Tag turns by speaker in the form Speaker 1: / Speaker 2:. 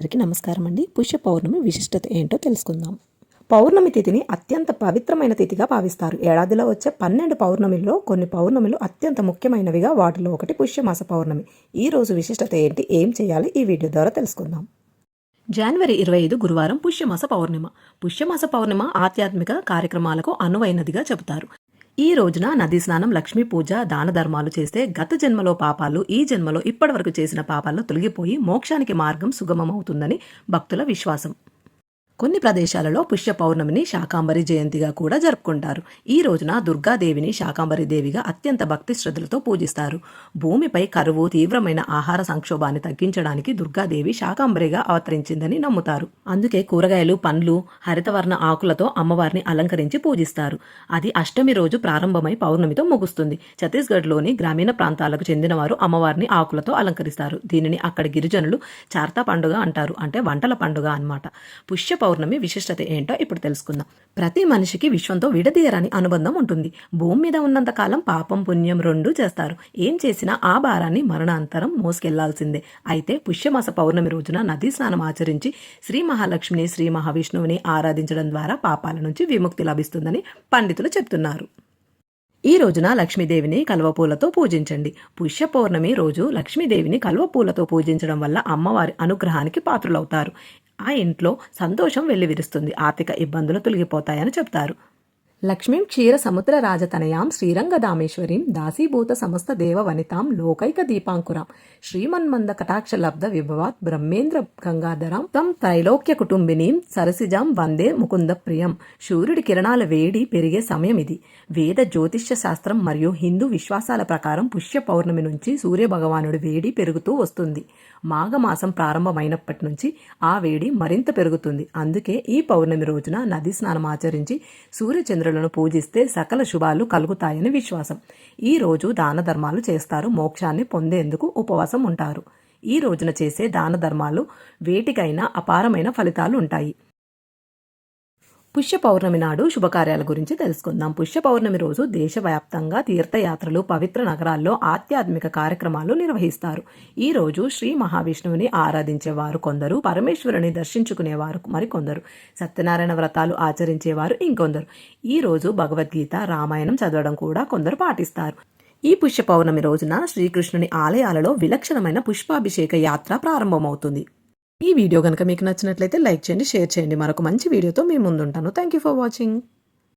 Speaker 1: అందరికీ నమస్కారం అండి. పుష్య పౌర్ణమి విశిష్టత ఏంటో తెలుసుకుందాం. పౌర్ణమి తిథిని అత్యంత పవిత్రమైన తిథిగా భావిస్తారు. ఏడాదిలో వచ్చే పన్నెండు పౌర్ణమిల్లో కొన్ని పౌర్ణమిలు అత్యంత ముఖ్యమైనవిగా వాటిలో ఒకటి పుష్యమాస పౌర్ణమి. ఈ రోజు విశిష్టత ఏంటి? ఏం చేయాలి? ఈ వీడియో ద్వారా తెలుసుకుందాం. జనవరి ఇరవై ఐదు గురువారం పుష్యమాస పౌర్ణిమ. పుష్యమాస పౌర్ణిమ ఆధ్యాత్మిక కార్యక్రమాలకు అనువైనదిగా చెబుతారు. ఈ రోజున నది స్నానం లక్ష్మీ పూజ దాన ధర్మాలు చేస్తే గత జన్మలో పాపాలు ఈ జన్మలో ఇప్పటివరకు చేసిన పాపాలు తొలగిపోయి మోక్షానికి మార్గం సుగమమవుతుందని భక్తుల విశ్వాసం. కొన్ని ప్రదేశాలలో పుష్య పౌర్ణమిని శాకాంబరి జయంతిగా కూడా జరుపుకుంటారు. ఈ రోజున దుర్గాదేవిని శాకాంబరి దేవిగా అత్యంత భక్తి శ్రద్ధలతో పూజిస్తారు. భూమిపై కరువు తీవ్రమైన ఆహార సంక్షోభాన్ని తగ్గించడానికి దుర్గాదేవి శాకాంబరిగా అవతరించిందని నమ్ముతారు. అందుకే కూరగాయలు పండ్లు హరితవర్ణ ఆకులతో అమ్మవారిని అలంకరించి పూజిస్తారు. అది అష్టమి రోజు ప్రారంభమై పౌర్ణమితో ముగుస్తుంది. ఛత్తీస్గఢ్లోని గ్రామీణ ప్రాంతాలకు చెందిన వారు అమ్మవారిని ఆకులతో అలంకరిస్తారు. దీనిని అక్కడి గిరిజనులు చార్తా పండుగ అంటారు. అంటే వంటల పండుగ అన్నమాట. పుష్య పౌర్ణమి విశిష్టత ఏంటో ఇప్పుడు తెలుసుకుందాం. ప్రతి మనిషికి విశ్వంతో విడదీయరాని అనుబంధం ఉంటుంది. భూమి మీద ఉన్నంత కాలం పాపం పుణ్యం రెండూ చేస్తారు. ఏం చేసినా ఆ భారాన్ని మరణాంతరం మోసుకెళ్ళాల్సిందే. అయితే పుష్యమాస పౌర్ణమి రోజున నదీ స్నానం ఆచరించి శ్రీ మహాలక్ష్మిని శ్రీ మహావిష్ణువుని ఆరాధించడం ద్వారా పాపాల నుంచి విముక్తి లభిస్తుందని పండితులు చెప్తున్నారు. ఈ రోజున లక్ష్మీదేవిని కల్వపూలతో పూజించండి. పుష్య పౌర్ణమి రోజు లక్ష్మీదేవిని కల్వపూలతో పూజించడం వల్ల అమ్మవారి అనుగ్రహానికి పాత్రులవుతారు. ఆ ఇంట్లో సంతోషం వెల్లివిరుస్తుంది. ఆర్థిక ఇబ్బందులు తొలగిపోతాయని చెప్తారు. లక్ష్మీం క్షీర సముద్ర రాజతనయాం శ్రీరంగదామేశ్వరీం దాసీభూత సమస్త దేవ వనితాం లోకైక దీపాంకురాం శ్రీమన్మంద కటాక్ష లబ్ధ విభవాత్ బ్రహ్మేంద్ర గంగాధరాం తం త్రైలోక్య కుటుంబినీం సరసిజాం వందే ముకుంద ప్రియం. సూర్యుడి కిరణాల వేడి పెరిగే సమయం ఇది వేద జ్యోతిష్య శాస్త్రం మరియు హిందూ విశ్వాసాల ప్రకారం పుష్య పౌర్ణమి నుంచి సూర్య భగవానుడి వేడి పెరుగుతూ వస్తుంది. మాఘమాసం ప్రారంభమైనప్పటి నుంచి ఆ వేడి మరింత పెరుగుతుంది. అందుకే ఈ పౌర్ణమి రోజున నది స్నానం ఆచరించి సూర్యచంద్రులను పూజిస్తే సకల శుభాలు కలుగుతాయని విశ్వాసం. ఈ రోజు దాన ధర్మాలు చేస్తారు. మోక్షాన్ని పొందేందుకు ఉపవాసం ఉంటారు. ఈ రోజున చేసే దాన ధర్మాలు వేటికైనా అపారమైన ఫలితాలు ఉంటాయి. పుష్య పౌర్ణమి నాడు శుభకార్యాల గురించి తెలుసుకుందాం. పుష్య పౌర్ణమి రోజు దేశవ్యాప్తంగా తీర్థయాత్రలు పవిత్ర నగరాల్లో ఆధ్యాత్మిక కార్యక్రమాలు నిర్వహిస్తారు. ఈ రోజు శ్రీ మహావిష్ణువుని ఆరాధించేవారు కొందరు పరమేశ్వరుని దర్శించుకునేవారు మరికొందరు సత్యనారాయణ వ్రతాలు ఆచరించేవారు ఇంకొందరు. ఈ రోజు భగవద్గీత రామాయణం చదవడం కూడా కొందరు పాటిస్తారు. ఈ పుష్య పౌర్ణమి రోజున శ్రీకృష్ణుని ఆలయాలలో విలక్షణమైన పుష్పాభిషేక యాత్ర ప్రారంభమవుతుంది. ఈ వీడియో కనుక మీకు నచ్చినట్లయితే లైక్ చేయండి షేర్ చేయండి. మరొక మంచి వీడియోతో మీ ముందుంటాను. Thank you for watching